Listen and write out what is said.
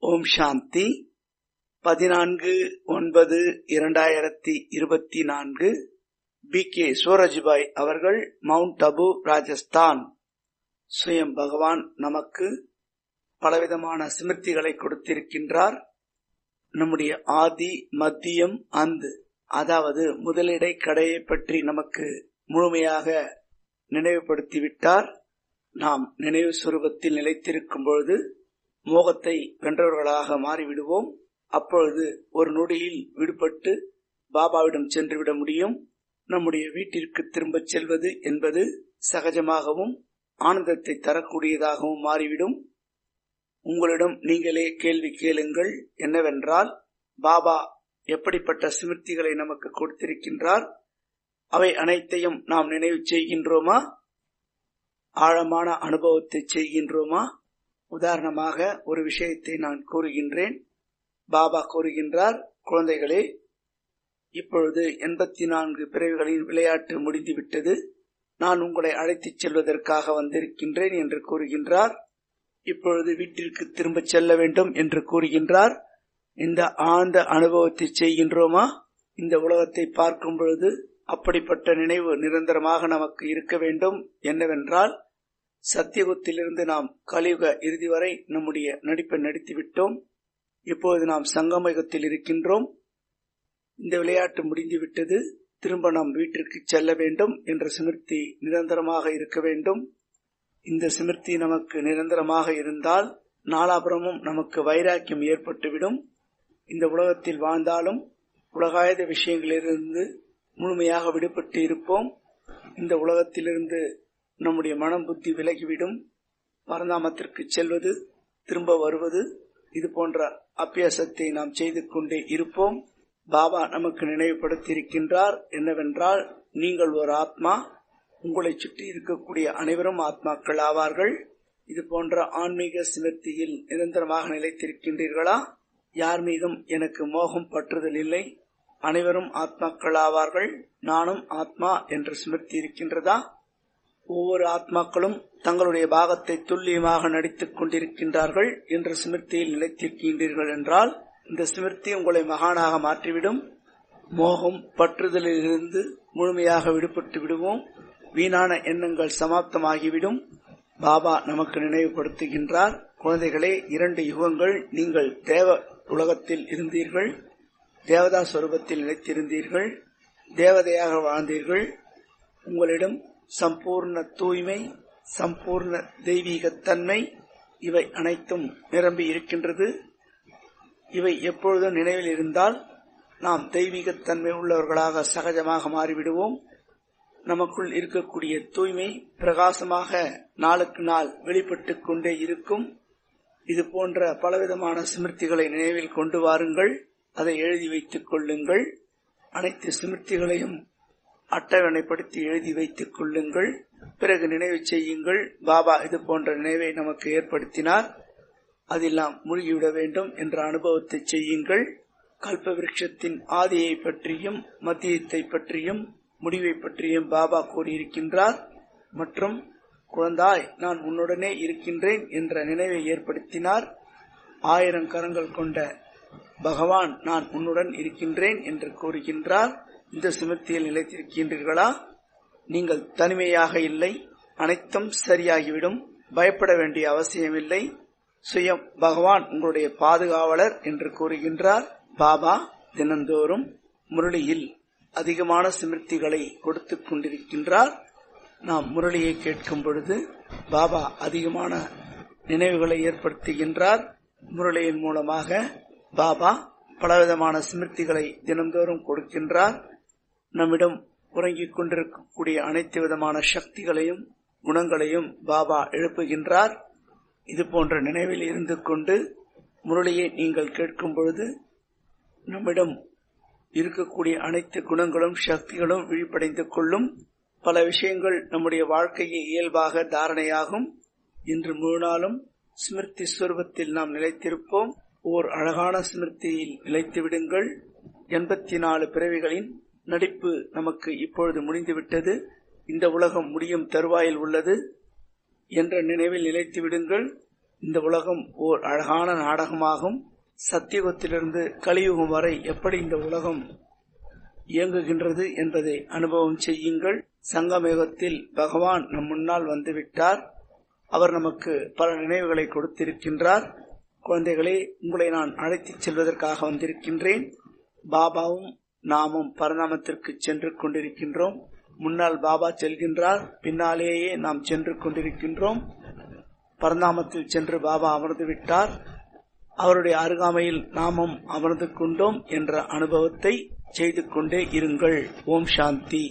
ஓம் சாந்தி. பதினான்கு ஒன்பது இரண்டாயிரத்தி இருபத்தி நான்கு. பி. கே. சூரஜ்பாய் அவர்கள் மவுண்ட் அபு ராஜஸ்தான். சுயம் பகவான் நமக்கு பலவிதமான ஸ்மிருதிகளை கொடுத்திருக்கின்றார். நம்முடைய ஆதி மத்தியம் அந்து அதாவது முதலிடை கடையை பற்றி நமக்கு முழுமையாக நினைவுபடுத்திவிட்டார். நாம் நினைவு சுரூபத்தில் நிலைத்திருக்கும் பொழுது மோகத்தை வென்றவர்களாக மாறிவிடுவோம். அப்பொழுது ஒரு நொடியில் விடுபட்டு பாபாவிடம் சென்றுவிட முடியும். நம்முடைய வீட்டிற்கு திரும்பச் செல்வது என்பது சகஜமாகவும் ஆனந்தத்தை தரக்கூடியதாகவும் மாறிவிடும். உங்களிடம் நீங்களே கேள்வி கேளுங்கள். என்னவென்றால் பாபா எப்படிப்பட்ட ஸ்மிருதிகளை நமக்கு கொடுத்திருக்கின்றார்? அவை அனைத்தையும் நாம் நினைவு செய்கின்றோமா? ஆழமான அனுபவத்தை செய்கின்றோமா? உதாரணமாக ஒரு விஷயத்தை நான் கூறுகின்றேன். பாபா கூறுகின்றார் குழந்தைகளே இப்பொழுது எண்பத்தி நான்கு பிறவிகளின் விளையாட்டு முடிந்துவிட்டது. நான் உங்களை அழைத்துச் செல்வதற்காக வந்திருக்கின்றேன் என்று கூறுகின்றார். இப்பொழுது வீட்டிற்கு திரும்பச் செல்ல வேண்டும் என்று கூறுகின்றார். இந்த ஆழ்ந்த அனுபவத்தை செய்கின்றோமா? இந்த உலகத்தை பார்க்கும் பொழுது அப்படிப்பட்ட நினைவு நிரந்தரமாக நமக்கு இருக்க வேண்டும். என்னவென்றால் சத்தியகுத்திலிருந்து நாம் கலியுக இறுதி வரை நம்முடைய நடிப்பை நடித்துவிட்டோம். இப்போது நாம் சங்கமயுகத்தில் இருக்கின்றோம். இந்த விளையாட்டு முடிந்துவிட்டது. திரும்ப நாம் வீட்டிற்கு செல்ல வேண்டும் என்ற சிமிர்த்தி நிரந்தரமாக இருக்க வேண்டும். இந்த சிமிர்த்தி நமக்கு நிரந்தரமாக இருந்தால் நாலாபுரமும் நமக்கு வைராக்கியம் ஏற்பட்டுவிடும். இந்த உலகத்தில் வாழ்ந்தாலும் உலகாயுத விஷயங்களிலிருந்து முழுமையாக விடுபட்டு இருப்போம். இந்த உலகத்திலிருந்து நம்முடைய மனம் புத்தி விலகிவிடும். பரந்தாமத்திற்கு செல்வது திரும்ப வருவது இது போன்ற அபியாசத்தை நாம் செய்து கொண்டே இருப்போம். பாபா நமக்கு நினைவுபடுத்தி இருக்கின்றார் என்னவென்றால் நீங்கள் ஒரு ஆத்மா உங்களை சுற்றி இருக்கக்கூடிய அனைவரும் ஆத்மாக்கள் ஆவார்கள். இது போன்ற ஆன்மீக சிமர்த்தியில் நிரந்தரமாக நிலைத்திருக்கின்றீர்களா? யார் மீதும் எனக்கு மோகம் பற்றுதல் இல்லை. அனைவரும் ஆத்மாக்கள் ஆவார்கள். நானும் ஆத்மா என்று சிமர்த்தி இருக்கின்றதா ஒவ்வொரு ஆத்மாக்களும் தங்களுடைய பாகத்தை துல்லியமாக நடித்துக் கொண்டிருக்கின்றார்கள் என்ற சிமிர்த்தியில் நிலைத்திருக்கின்றீர்கள் என்றால் இந்த சிமிர்த்தி உங்களை மகானாக மாற்றிவிடும். மோகம் பற்றுதலிலிருந்து முழுமையாக விடுபட்டு விடுவோம். வீணான எண்ணங்கள் சமாப்தமாகிவிடும். பாபா நமக்கு நினைவுபடுத்துகின்றார் குழந்தைகளே இரண்டு யுகங்கள் நீங்கள் தேவ உலகத்தில் இருந்தீர்கள் தேவதா சொரூபத்தில் நிலைத்திருந்தீர்கள் தேவதையாக வாழ்ந்தீர்கள். உங்களிடம் சம்பூர்ண தூய்மை சம்பூர்ண தெய்வீகத்தன்மை இவை அனைத்தும் நிரம்பி இருக்கின்றது. இவை எப்பொழுதும் நினைவில் இருந்தால் நாம் தெய்வீகத்தன்மை உள்ளவர்களாக சகஜமாக மாறிவிடுவோம். நமக்குள் இருக்கக்கூடிய தூய்மை பிரகாசமாக நாளுக்கு நாள் வெளிப்பட்டு கொண்டே இருக்கும். இது போன்ற பலவிதமான சிமிர்த்திகளை நினைவில் கொண்டு வாருங்கள். அதை எழுதி வைத்துக் கொள்ளுங்கள். அனைத்து சிமிர்த்திகளையும் அட்டவணைப்படுத்தி எழுதி வைத்துக் கொள்ளுங்கள். பிறகு நினைவு செய்யுங்கள். பாபா இது போன்ற நினைவை நமக்கு ஏற்படுத்தினார். அதில் மூழ்கிவிட வேண்டும் என்ற அனுபவத்தை செய்யுங்கள். கல்ப விருட்சத்தின் ஆதியை பற்றியும் மத்தியத்தை பற்றியும் முடிவை பற்றியும் பாபா கூறியிருக்கின்றார். மற்றும் குழந்தாய் நான் உன்னுடனே இருக்கின்றேன் என்ற நினைவை ஏற்படுத்தினார். ஆயிரம் கரங்கள் கொண்ட பகவான் நான் உன்னுடன் இருக்கின்றேன் என்று கூறுகின்றார். இந்த சுமத்தியில் நிலைத்திருக்கின்றீர்களா நீங்கள் தனிமையாக இல்லை அனைத்தும் சரியாகிவிடும் பயப்பட வேண்டிய அவசியமில்லை. சுயம் பகவான் உங்களுடைய பாதுகாவலர் என்று கூறுகின்றார். பாபா தினந்தோறும் முரளியில் அதிகமான சிமிர்த்திகளை கொடுத்து கொண்டிருக்கின்றார். நாம் முரளியை கேட்கும் பொழுது பாபா அதிகமான நினைவுகளை ஏற்படுத்துகின்றார். முரளியின் மூலமாக பாபா பலவிதமான சிமிர்த்திகளை தினந்தோறும் கொடுக்கின்றார். நம்மிடம் உறங்கிக் கொண்டிருக்கக்கூடிய அனைத்து விதமான சக்திகளையும் குணங்களையும் பாபா எழுப்புகின்றார். இது போன்ற நினைவில் இருந்து கொண்டு முரளியை நீங்கள் கேட்கும் பொழுது நம்மிடம் இருக்கக்கூடிய அனைத்து குணங்களும் சக்திகளும் விழிப்படைந்து கொள்ளும் பல விஷயங்கள் நம்முடைய வாழ்க்கையை இயல்பாக தாரணையாகும். இன்று முழு நாளும் ஸ்மிருதி ஸ்வரூபத்தில் நாம் நிலைத்திருப்போம். ஓர் அழகான ஸ்மிருதியில் நிலைத்து விடுங்கள். எண்பத்தி நாலு பிறவிகளின் நடிப்பு நமக்கு இப்பொழுது முடிந்துவிட்டது. இந்த உலகம் முடியும் தருவாயில் உள்ளது என்ற நினைவில் நிலைத்து விடுங்கள். இந்த உலகம் ஓர் அழகான நாடகமாகும். சத்தியுகத்திலிருந்து கலியுகம் வரை எப்படி இந்த உலகம் இயங்குகின்றது என்பதை அனுபவம் செய்யுங்கள். சங்கமேகத்தில் பகவான் நம் முன்னால் வந்துவிட்டார். அவர் நமக்கு பல நினைவுகளை கொடுத்திருக்கின்றார். குழந்தைகளே உங்களை நான் அழைத்துச் செல்வதற்காக வந்திருக்கின்றேன். பாபாவும் நாமும் பரநாமத்திற்கு சென்று கொண்டிருக்கின்றோம். முன்னால் பாபா செல்கின்றார் பின்னாலேயே நாம் சென்று கொண்டிருக்கின்றோம். பரந்தாமத்தில் சென்று பாபா அமர்ந்து விட்டார். அவருடைய அருகாமையில் நாமும் அமர்ந்து கொண்டோம் என்ற அனுபவத்தை செய்து கொண்டே இருங்கள். ஓம் சாந்தி.